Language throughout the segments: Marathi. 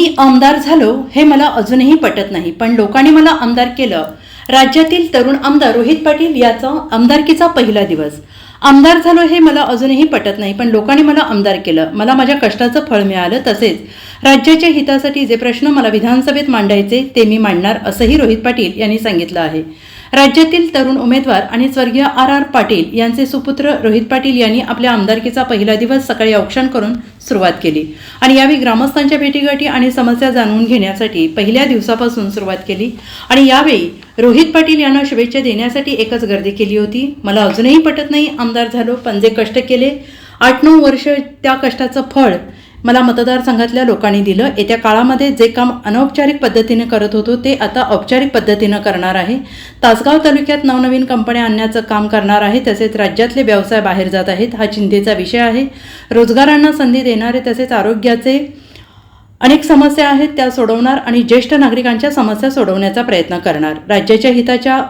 मी आमदार झालो हे मला अजूनही पटत नाही पण लोकांनी मला आमदार केलं. राज्यातील तरुण आमदार रोहित पाटील याचा आमदारकीचा पहिला दिवस. आमदार झालो हे मला अजूनही पटत नाही पण लोकांनी मला आमदार केलं. मला माझ्या कष्टाचं फळ मिळालं तसेच राज्याच्या हितासाठी जे प्रश्न मला विधानसभेत मांडायचे ते मी मांडणार असंही रोहित पाटील यांनी सांगितलं आहे. राज्यातील तरुण उमेदवार आणि स्वर्गीय आर आर पाटील यांचे सुपुत्र रोहित पाटील यांनी आपल्या आमदारकीचा पहिला दिवस सकाळी औक्षण करून सुरुवात केली आणि यावेळी ग्रामस्थांच्या भेटीगाठी आणि समस्या जाणून घेण्यासाठी पहिल्या दिवसापासून सुरुवात केली आणि यावेळी रोहित पाटील यांना शुभेच्छा देण्यासाठी एकच गर्दी केली होती. मला अजूनही पटत नाही आमदार झालो पण जे कष्ट केले आठ नऊ वर्ष त्या कष्टाचं फळ मला मतदारसंघातल्या लोकांनी दिलं. येत्या काळामध्ये जे काम अनौपचारिक पद्धतीने करत होतो ते आता औपचारिक पद्धतीनं करणार आहे. तासगाव तालुक्यात नवनवीन कंपन्या आणण्याचं काम करणार आहे तसेच राज्यातले व्यवसाय बाहेर जात आहेत हा चिंतेचा विषय आहे. रोजगारांना संधी देणारे तसेच आरोग्याचे अनेक समस्या आहेत त्या सोडवणार आणि ज्येष्ठ नागरिकांच्या समस्या सोडवण्याचा प्रयत्न करणार. राज्याच्या हिताच्या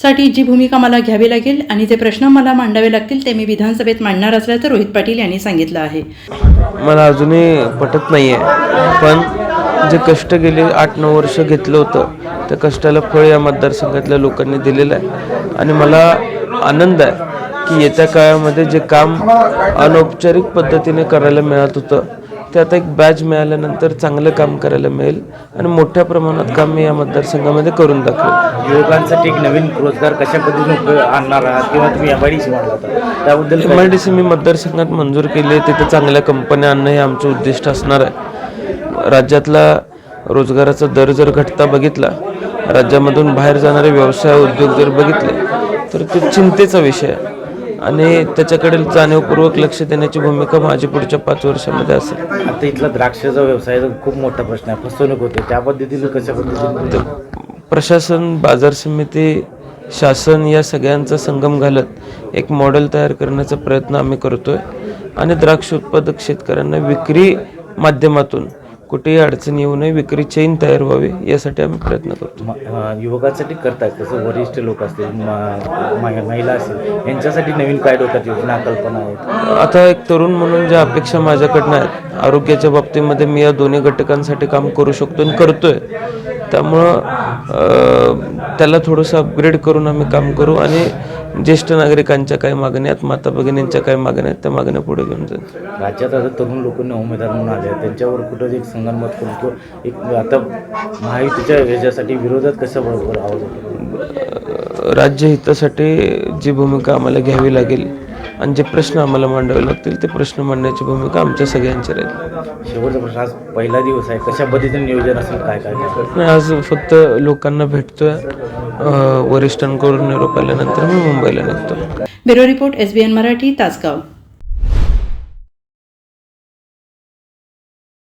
साठी जी भूमिका मला घ्यावी लागेल आणि जे प्रश्न मला मांडावे लागतील ते मी विधानसभेत मांडणार असल्याचं रोहित पाटील यांनी सांगितलं आहे. मला अजूनही पटत नाही आहे पण जे कष्ट गेले आठ नऊ वर्ष घेतलं होतं त्या कष्टाला फळ या मतदारसंघातल्या लोकांनी दिलेलं आहे. आणि मला आनंद आहे की येत्या काळामध्ये जे काम अनौपचारिक पद्धतीने करायला मिळत होतं ते आता एक बॅच मिळाल्यानंतर चांगलं काम करायला मिळेल आणि मोठ्या प्रमाणात काम मी या मतदारसंघामध्ये करून दाखवेल. युवकांसाठी एक नवीन रोजगार कशा पद्धतीने आणणार आहात किंवा तुम्ही एम आय डी सी त्याबद्दल एम आय डी सी मी मतदारसंघात मंजूर केली आहे. तिथे चांगल्या कंपन्या आणणं हे आमचं उद्दिष्ट असणार आहे. राज्यातला रोजगाराचा दर जर घटता बघितला राज्यामधून बाहेर जाणारे व्यवसाय उद्योग जर बघितले तर ते चिंतेचा विषय आहे. आणि त्याच्याकडे जाणीवपूर्वक लक्ष देण्याची भूमिका माझी पुढच्या पाच वर्षामध्ये असेल. आता इथला द्राक्षाचा व्यवसाय खूप मोठा प्रश्न आहे. फसवणूक होते. त्या पद्धतीने कशा पद्धतीने प्रशासन बाजार समिती शासन या सगळ्यांचा संगम घालत एक मॉडेल तयार करण्याचा प्रयत्न आम्ही करतोय. आणि द्राक्ष उत्पादक शेतकऱ्यांना विक्री माध्यमातून कुठेही अडचण येऊ नये विक्री चेन तयार व्हावी यासाठी आम्ही प्रयत्न करतो. म- अं, युवकांसाठी करतात जसं वरिष्ठ लोक असतील म- मा- महिला असतील यांच्यासाठी नवीन काय डोक्यात योजना कल्पना आहेत? आता एक तरुण म्हणून ज्या अपेक्षा माझ्याकडनं आहेत आरोग्याच्या बाबतीमध्ये मी या दोन्ही घटकांसाठी काम करू शकतो आणि करतोय. त्यामुळं अं, त्याला थोडंसं अपग्रेड करून आम्ही काम करू आणि ज्येष्ठ नागरिकांच्या काही मागण्या आहेत माता भगिनींच्या काही मागण्या आहेत त्या मागण्या पुढे घेऊन जाईल. राज्यात आता तरुण लोकांना उमेदवार म्हणून आले आहेत. त्यांच्यावर कुठं एक संगनमत करून किंवा एक आता महायुतीच्या ह्याच्यासाठी विरोधात कसं बरोबर आवाज होतो राज्य हितासाठी जी भूमिका आम्हाला घ्यावी लागेल आणि जे प्रश्न आम्हाला मांडावे लागतील ते प्रश्न मांडण्याची भूमिका आमच्या सगळ्यांची राहील. शेवटचा प्रश्न आज पहिला दिवस आहे. कशा पद्धतीने नियोजन असेल काय काय? नाही, आज फक्त लोकांना भेटतोय. वरिष्ठांकडून निरोप आल्यानंतर मी मुंबईला निघतो bureau report S B N Marathi Tasgaon.